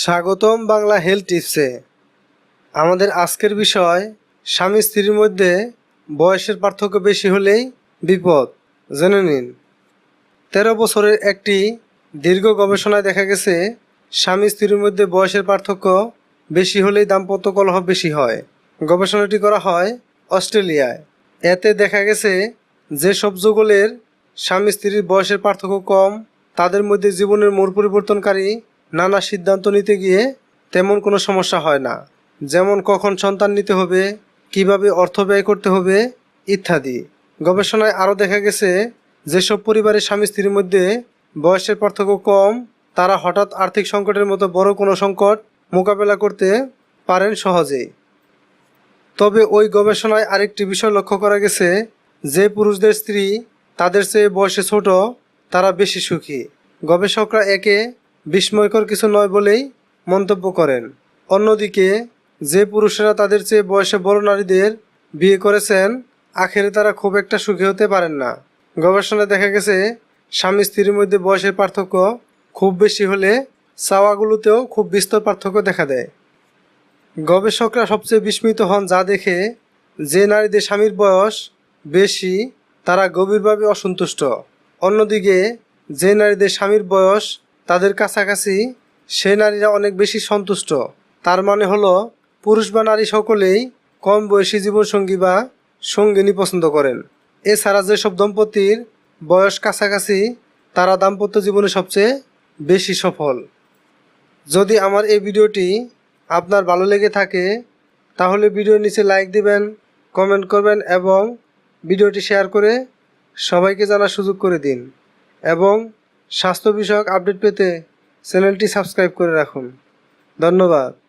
স্বাগতম বাংলা হেলথ টিপসে। আমাদের আজকের বিষয়, স্বামী স্ত্রীর মধ্যে বয়সের পার্থক্য বেশি হলেই বিপদ। জেনে নিন। তেরো বছরের একটি দীর্ঘ গবেষণায় দেখা গেছে, স্বামী স্ত্রীর মধ্যে বয়সের পার্থক্য বেশি হলেই দাম্পত্য কলহ বেশি হয়। গবেষণাটি করা হয় অস্ট্রেলিয়ায়। এতে দেখা গেছে যে সব যুগলের স্বামী স্ত্রীর বয়সের পার্থক্য কম, তাদের মধ্যে জীবনের মোড় পরিবর্তনকারী নানা সিদ্ধান্ত নিতে গিয়ে তেমন কোনো সমস্যা হয় না। যেমন কখন সন্তান নিতে হবে, কীভাবে অর্থ ব্যয় করতে হবে, ইত্যাদি। গবেষণায় আরও দেখা গেছে, যেসব পরিবারের স্বামী স্ত্রীর মধ্যে বয়সের পার্থক্য কম, তারা হঠাৎ আর্থিক সংকটের মতো বড় কোনো সংকট মোকাবেলা করতে পারেন সহজেই তবে ওই গবেষণায় আরেকটি বিষয় লক্ষ্য করা গেছে, যে পুরুষদের স্ত্রী তাদের চেয়ে বয়সে ছোট, তারা বেশি সুখী। গবেষকরা একে বিস্ময়কর কিছু নয় বলেই মন্তব্য করেন। অন্যদিকে, যে পুরুষেরা তাদের চেয়ে বয়সে বড় নারীদের বিয়ে করেছেন, আখেরে তারা খুব একটা সুখী হতে পারেন না। গবেষণায় দেখা গেছে, স্বামী স্ত্রীর মধ্যে বয়সের পার্থক্য খুব বেশি হলে চাওয়াগুলোতেও খুব বিস্তর পার্থক্য দেখা দেয়। গবেষকরা সবচেয়ে বিস্মিত হন যা দেখে যে নারীদের স্বামীর বয়স বেশি, তারা গভীরভাবে অসন্তুষ্ট। অন্যদিকে, যে নারীদের স্বামীর বয়স তাদের কাছাকাছি সে নারীরা অনেক বেশি সন্তুষ্ট। তার মানে হলো, পুরুষ বা নারী সকলেই কম বয়সী জীবনসঙ্গী বা সঙ্গিনী পছন্দ করেন। এছাড়া যেসব দম্পতির বয়স কাছাকাছি, তারা দাম্পত্য জীবনে সবচেয়ে বেশি সফল। যদি আমার এই ভিডিওটি আপনার ভালো লেগে থাকে, তাহলে ভিডিওর নিচে লাইক দিবেন, কমেন্ট করবেন এবং ভিডিওটি শেয়ার করে সবাইকে জানার সুযোগ করে দিন। এবং স্বাস্থ্য বিষয়ক আপডেট পেতে চ্যানেলটি সাবস্ক্রাইব করে রাখুন। ধন্যবাদ।